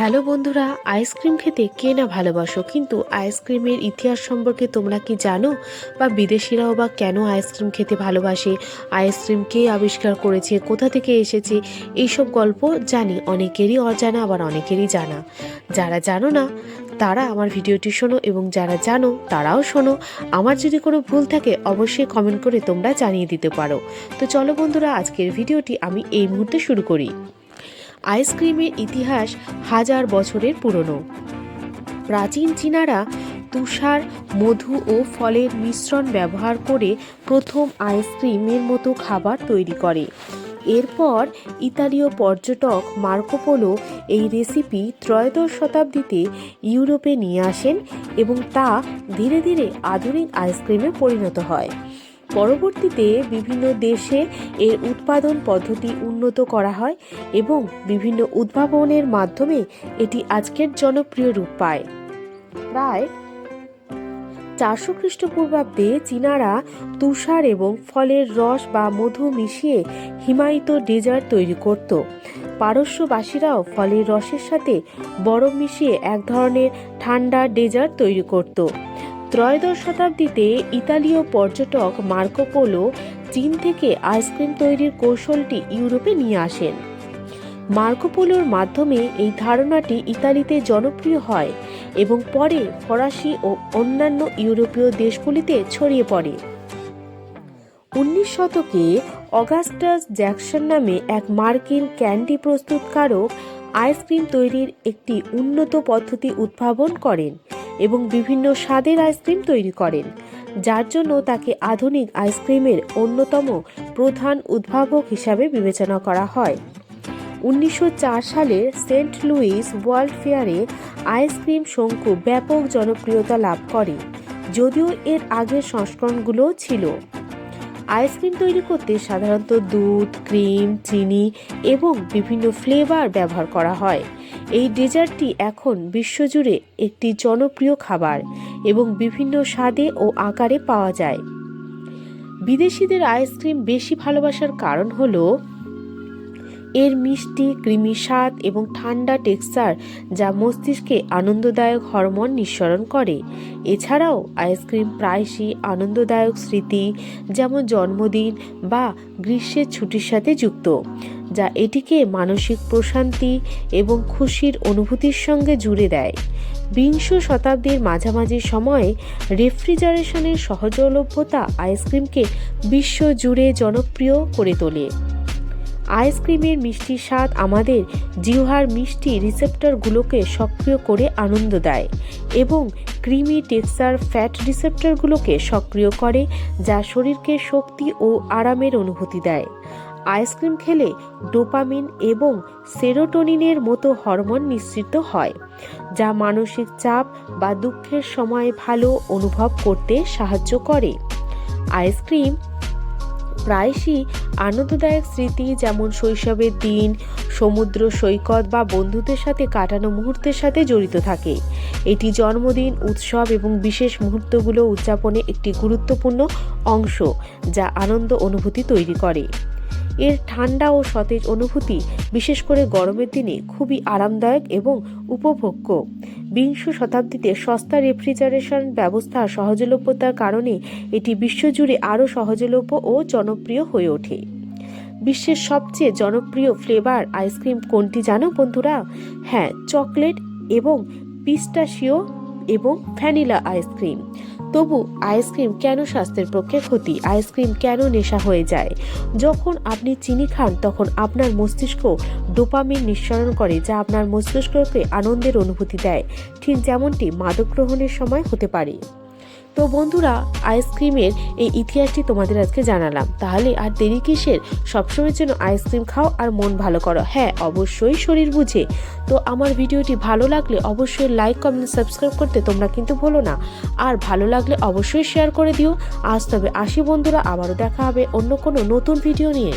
Hello বন্ধুরা ice cream খেতে কে না ভালোবাসো? কিন্তু আইসক্রিমের ইতিহাস সম্পর্কে তোমরা কি জানো? বা বিদেশিরাও বা কেন আইসক্রিম খেতে ভালোবাসে? আইসক্রিম কে আবিষ্কার করেছে? কোথা থেকে এসেছে? এইসব গল্প জানি অনেকেরই অজানা আবার অনেকেরই জানা। যারা জানো না, তারা আমার ভিডিওটি শোনো এবং যারা জানো, তারাও শোনো। আমার যদি কোনো ভুল থাকে, অবশ্যই কমেন্ট করে তোমরা জানিয়ে দিতে পারো। তো চলো বন্ধুরা, আজকের ভিডিওটি আমি এই মুহূর্তে শুরু করি। আইসক্রিমের ইতিহাস হাজার বছরের পুরনো। প্রাচীন চীনারা তুষার, মধু ও ফলের মিশ্রণ ব্যবহার করে প্রথম আইসক্রিমের মতো খাবার তৈরি করে। এরপর ইতালীয় পর্যটক মার্কোপোলো এই রেসিপি ত্রয়োদশ শতাব্দীতে ইউরোপে নিয়ে আসেন এবং তা ধীরে ধীরে আধুনিক আইসক্রিমে পরিণত হয়। পরবর্তীতে বিভিন্ন দেশে এর উৎপাদন পদ্ধতি উন্নত করা হয় এবং বিভিন্ন উদ্ভাবনের মাধ্যমে এটি আজকের জনপ্রিয় রূপ পায়। প্রায় চারশো খ্রিস্টপূর্বাব্দে চীনারা তুষার এবং ফলের রস বা মধু মিশিয়ে হিমায়িত ডেজার্ট তৈরি করত। পারস্যবাসীরাও ফলের রসের সাথে বরফ মিশিয়ে এক ধরনের ঠান্ডা ডেজার্ট তৈরি করত। ত্রয়োদশ শতাব্দীতে ইতালীয় পর্যটক মার্কোপোলো চীন থেকে আইসক্রিম তৈরির কৌশলটি ইউরোপে নিয়ে আসেন। মার্কোপোলোর মাধ্যমে এই ধারণাটি ইতালিতে জনপ্রিয় হয় এবং পরে ফরাসি ও অন্যান্য ইউরোপীয় দেশগুলিতে ছড়িয়ে পড়ে। উনিশ শতকে অগাস্টাস জ্যাকসন নামে এক মার্কিন ক্যান্ডি প্রস্তুতকারক আইসক্রিম তৈরির একটি উন্নত পদ্ধতি উদ্ভাবন করেন। এবং বিভিন্ন স্বাদের আইসক্রিম তৈরি করেন, যার জন্য তাকে আধুনিক আইসক্রিমের অন্যতম প্রধান উদ্ভাবক হিসাবে বিবেচনা করা হয়। উনিশশো সালে সেন্ট লুইস ওয়ার্ল্ড ফেয়ারে আইসক্রিম শঙ্কু ব্যাপক জনপ্রিয়তা লাভ করে, যদিও এর আগের সংস্করণগুলোও ছিল। আইসক্রিম তৈরি করতে সাধারণত দুধ, ক্রিম, চিনি এবং বিভিন্ন ফ্লেভার ব্যবহার করা হয়। এই ডেজার্টটি এখন বিশ্বজুড়ে একটি জনপ্রিয় খাবার এবং বিভিন্ন স্বাদে ও আকারে পাওয়া যায়। বিদেশিদের আইসক্রিম বেশি ভালোবাসার কারণ হলো এর মিষ্টি কৃমি স্বাদ এবং ঠান্ডা টেক্সচার যা মস্তিষ্কে আনন্দদায়ক হরমোন নিঃসরণ করে। এছাড়াও আইসক্রিম প্রায়শই আনন্দদায়ক স্মৃতি, যেমন জন্মদিন বা গ্রীষ্মের ছুটির সাথে যুক্ত, যা এটিকে মানসিক প্রশান্তি এবং খুশির অনুভূতির সঙ্গে জুড়ে দেয়। বিংশ শতাব্দীর মাঝামাঝি সময়ে রেফ্রিজারেশনের সহজলভ্যতা আইসক্রিমকে বিশ্বজুড়ে জনপ্রিয় করে তোলে। আইসক্রিমের মিষ্টি স্বাদ আমাদের জিহ্বার মিষ্টি রিসেপ্টরগুলোকে সক্রিয় করে আনন্দ দেয় এবং ক্রিমি টেক্সচার ফ্যাট রিসেপ্টরগুলোকে সক্রিয় করে, যা শরীরকে শক্তি ও আরামের অনুভূতি দেয়। আইসক্রিম খেলে ডোপামিন এবং সেরোটোনিনের মতো হরমোন নিঃসৃত হয়, যা মানসিক চাপ বা দুঃখের সময় ভালো অনুভব করতে সাহায্য করে। আইসক্রিম প্রায়শই আনন্দদায়ক স্মৃতি যেমন শৈশবের দিন, সমুদ্র সৈকত বা বন্ধুদের সাথে কাটানো মুহূর্তের সাথে জড়িত থাকে। এটি জন্মদিন, উৎসব এবং বিশেষ মুহূর্তগুলো উদযাপনে একটি গুরুত্বপূর্ণ অংশ যা আনন্দ অনুভূতি তৈরি করে। এর ঠান্ডা ও সতেজ অনুভূতি, বিশেষ করে গরমের দিনে, খুবই আরামদায়ক এবং উপভোগ্য। বিংশ শতাব্দীতে সস্তা রেফ্রিজারেশন ব্যবস্থা সহজলভ্যতার কারণে এটি বিশ্বজুড়ে আরও সহজলভ্য ও জনপ্রিয় হয়ে ওঠে। বিশ্বের সবচেয়ে জনপ্রিয় ফ্লেভার আইসক্রিম কোনটি জানো বন্ধুরা? হ্যাঁ চকলেট এবং পিস্টাশিও এবং ভ্যানিলা আইসক্রিম। তবু আইসক্রিম কেন স্বাস্থ্যের পক্ষে ক্ষতি? আইসক্রিম কেন নেশা হয়ে যায়? যখন আপনি চিনি খান, তখন আপনার মস্তিষ্ক ডোপামিন নিঃসরণ করে, যা আপনার মস্তিষ্ককে আনন্দের অনুভূতি দেয়। ঠিক যেমনটি মাদক গ্রহণের সময় হতে পারে। তো বন্ধুরা, আইসক্রিমের এই ইতিহাসটি তোমাদের আজকে জানালাম। তাহলে আর দেরি কিসের? সবসময়ের জন্য আইসক্রিম খাও আর মন ভালো করো। হ্যাঁ অবশ্যই শরীর বুঝে। তো আমার ভিডিওটি ভালো লাগলে অবশ্যই লাইক, কমেন্ট, সাবস্ক্রাইব করতে তোমরা কিন্তু ভুলো না। আর ভালো লাগলে অবশ্যই শেয়ার করে দিও। আজ তবে আসি বন্ধুরা, আবারও দেখা হবে অন্য কোনো নতুন ভিডিও নিয়ে।